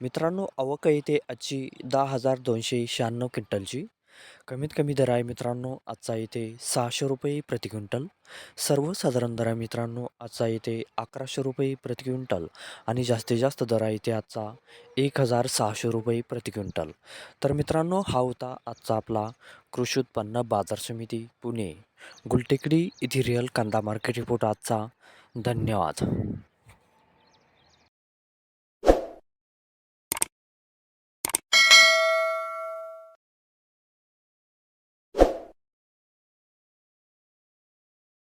मित्रांनो अवक येते आजची दहा हजार दोनशे शहाण्णव क्विंटलची. कमीत कमी दर आहे मित्रांनो आजचा येते सहाशे रुपये प्रति क्विंटल. सर्वसाधारण दर आहे मित्रांनो आजचा येते अकराशे रुपये प्रति क्विंटल. आणि जास्तीत जास्त दर आहे इथे आजचा एक हजार सहाशे रुपये प्रति क्विंटल. तर मित्रांनो हा होता आजचा आपला कृषी उत्पन्न बाजार समिती पुणे. गुलटेकडी इथे रिअल कांदा मार्केट रिपोर्ट आजचा. धन्यवाद.